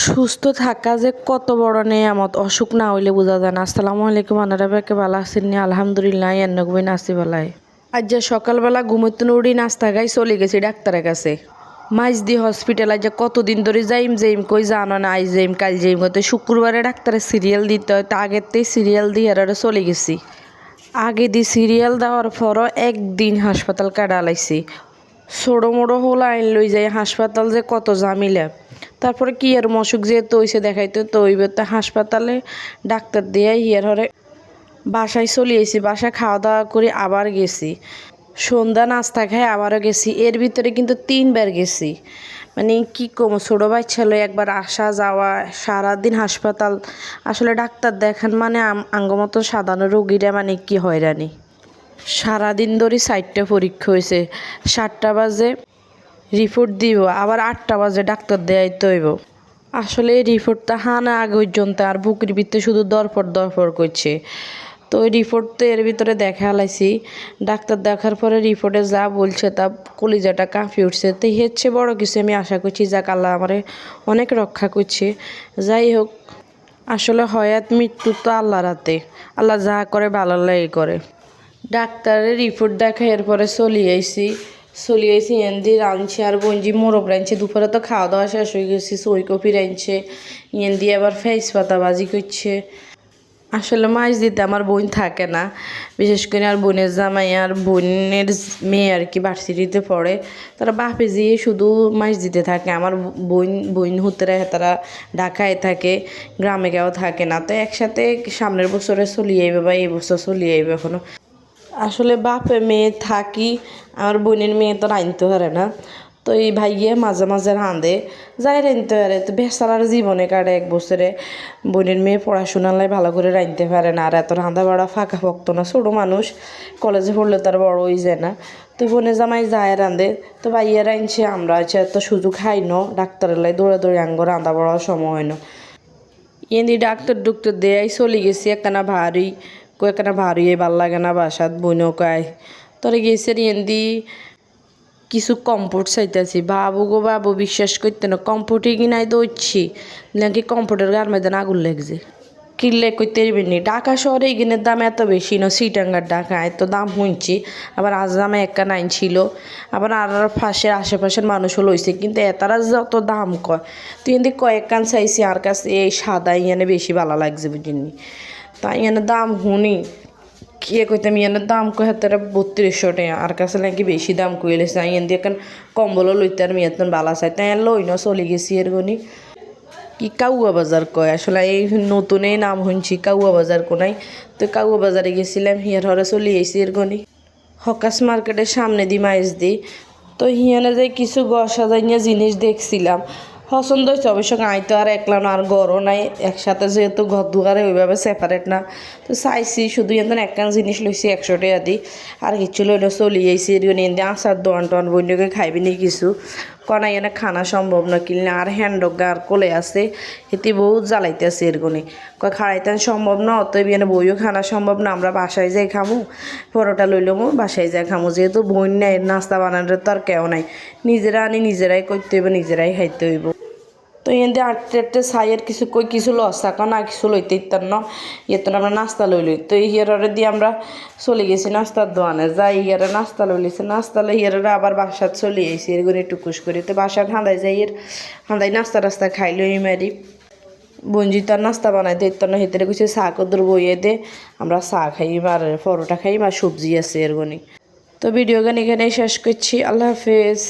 সুস্থ থাকা যে কত বড় নেয়ামত, অসুখ না হইলে বোঝা যায় না। আসসালামু আলাইকুম, আনারা বেকে ভালো আছেন নি? আলহামদুলিল্লাহ এন্নকবিন আসি বেলায় আজ যে সকালবেলা ঘুমোতে উড়ি নাস্তা খাই, চলে গেছি ডাক্তারের কাছে। মাইজদি হসপিটাল আজ কতদিন ধরে যাইম যাইম কই জানো না আজ যাইম, কাল যাইম। কত শুক্রবারে ডাক্তারের সিরিয়াল দিতে হয়, তো আগেতেই সিরিয়াল দিয়ে আর চলে গেছি। আগে দি সিরিয়াল দেওয়ার পরও একদিন হাসপাতাল কাটালাইছি ছোটো মোটো হল আইন লই যাই, হাসপাতাল যে কত জামিলা তারপরে কি আর মশুক যেহেতু হইছে দেখাইতে, তো হইবে তো হাসপাতালে ডাক্তার দিয়ে হিয়ার হরে বাসায় চলে এসেছি বাসায় খাওয়া দাওয়া করে আবার গেছি। সন্ধ্যা নাস্তা খাই আবারও গেছি, এর ভিতরে কিন্তু তিনবার গেছি। মানে কি কম, ছোটো বাচ্চা লই একবার আসা যাওয়া, সারাদিন হাসপাতাল, আসলে ডাক্তার দেখান মানে আঙ্গমতো সাধারণ রোগীরা মানে কি হয়রানি। সারাদিন ধরে সাইটটা পরীক্ষা হয়েছে সাতটা বাজে। রিপোর্ট দিব, আবার আটটা বাজে ডাক্তার দেয়াইতে হইব। আসলে এই রিপোর্টটা হানা আগে পর্যন্ত, আর বুকের ভিতরে শুধু দরপর দরপর করছে। তো ওই রিপোর্ট তো এর ভিতরে দেখা লাইছি, ডাক্তার দেখার পরে রিপোর্টে যা বলছে তা কলিজাটা কাঁপিয়ে উঠছে। তো হচ্ছে বড় কিছু, আমি আশা করছি যাক আল্লাহ আমারে অনেক রক্ষা করছে। যাই হোক, আসলে হয়াত মৃত্যু তো আল্লাহ রাতে আল্লাহ যা করে ভালো লাগে করে। ডাক্তারের রিপোর্ট দেখা এরপরে চলে আইসি চলে আইসি এন্দি রাঁধছে আর বঞ্জি মোরগ রাঁধছে। দুপুরে তো খাওয়া দাওয়া শেষ হয়ে গেছি, সই কপি রাঁধছে। এন্দি আবার ফেস পাতা বাজি করছে। আসলে মাছ দিতে আমার বোন থাকে না, বিশেষ করে আর বোনের জামাই আর বোনের মেয়ে আর কি ভার্সিটিতে পড়ে। তারা বাপে যেয়ে শুধু মাছ দিতে থাকে, আমার বোন বোন হতে রাখে তারা ঢাকায় থাকে, গ্রামে কেউ থাকে না। তো একসাথে সামনের বছরে চলিয়ে আইবে বা এই বছর চলিয়ে আইবে এখনও। আসলে বাপে মেয়ে থাকি, আমার বোনের মেয়ে তো রাঁধতে পারে না। তো এই ভাইয়ে মাঝে মাঝে রাঁধে, যাই রাঁধতে পারে। তো বেসারার জীবনে কাটে এক বছরে। বোনের মেয়ে পড়াশোনালাই ভালো করে রাঁধতে পারে না। আর এত রাঁধা বাড়া ফাঁকা ভক্ত না, ছোটো মানুষ। কলেজে পড়লে তার বড় হয়ে যায় না। তো বোনে জামাই যায় রাঁধে। তো ভাইয়া রাঁধছে, আমরা আছে এত সুযোগ খাই ন। ডাক্তারের লাই দৌড়ে দৌড়ে আঙ্গ রাঁধা বড়ার সময় হয় না। এদি ডাক্তার ডুক্তার দেয়াই চলে গেছি, একখানা ভারী। কো একখানা ভারী ভালো লাগে না বাসাত বইনও কয়। তোরে গেছে এন্দি কিছু কম্পোর্ট চাইতেছি। বাবু গো বাবু, বিশ্বাস করতে না কম্পোর্টে কিনাই দৌড়ছি নাকি কম্পোর্টের গার মধ্যে আগুন লাগছে? কিনলে করতে পারবেনি ঢাকা শহরে এগিনের দাম এত বেশি না, সিটাঙ্গার ঢাকা, এত দাম শুনছি। আবার আজ দামে একটা নাইন ছিল। আবার আর আর পাশে আশেপাশের মানুষও লইছে, কিন্তু এতারা যত দাম কয়। তুই এদিকে কয়েক কান চাইছি, আর কাছে এই সাদা ইয়ানে বেশি ভালো লাগছে বুঝিনি। তাই ইয়ানে দাম শুনি। কি কইতাম ইয়ানের দাম কয় হাতের বত্রিশশো টাকা। আর কাছে নাকি বেশি দাম কইলেছে ইয়ান দিয়ে এখন কম্বলও লইতে আর মিয়াতন বালা চাই। তাই লই ন, চলে গেছি এর গনি কি কাউয়া বাজার কয়? আসলে এই নতুনই নাম শুনছি, কাউয়া বাজার কোনাই। তো কাউয়া বাজারে গেছিলাম, হিয়ার হরে চলে এসি এর গনি হকাস মার্কেটের সামনে দি মাইজ দি। তো হিয়ানে যে কিছু গস জিনিস দেখছিলাম। পছন্দ হয়েছে, অবশ্য গাই তো আর একলানো আর গরও নাই, একসাথে যেহেতু ঘর দুয়ারে ওইভাবে সেপারেট না। তো চাইছি শুধু এমন একখান জিনিস লইছি, একশো টাকা দি। আর কিছু লইলে চলি আইসি এদিকে এনে আসার দোয়ান টোয়ান বন্ধুকে খাইবি নি কিছু। কনা এনে খানা সম্ভব না কিনলে আর হ্যান্ডগা আর কোলে আছে এতে বহুত জ্বালাইতে আছে এরগুনি কয় খাড়াইতেন সম্ভব না, অতএব এনে বইও খানা সম্ভব না, আমরা বাসায় যাই খামু, পরোটা লইলামো বাসায় যাই খামু। যেহেতু বই নাই, নাস্তা বানানোর তো আর কেউ নাই। নিজেরা আনি, নিজেরাই করতে হইব, নিজেরাই খাইতে হইব। তো এতে আটতে আটতে সাইয়ের কিছু কই কিছু লস না কিছু লইতে ইত্যার ন। ইয়েতো আমরা নাস্তা লই লই। তো হিয়ারে দিয়ে আমরা চলে গেছি নাস্তার দোকানে যাই হিয়ারে নাস্তা লই লিছি। নাস্তা লই হিয়ারে আবার বাসাত চলে আইসি এরগুলো একটু কুস করি তো বাসার হাঁদাই যাই এর হাঁদাই নাস্তা টাস্তা খাই লই মারি বঞ্জি তার নাস্তা বানাই দে ইত্যার হিতরে কিছু চা কদর বইয়ে দে, আমরা চা খাই আর পরোটা খাই আর সবজি আছে এরগুনি তো ভিডিও গান এখানেই শেষ করছি। আল্লাহ হাফেজ।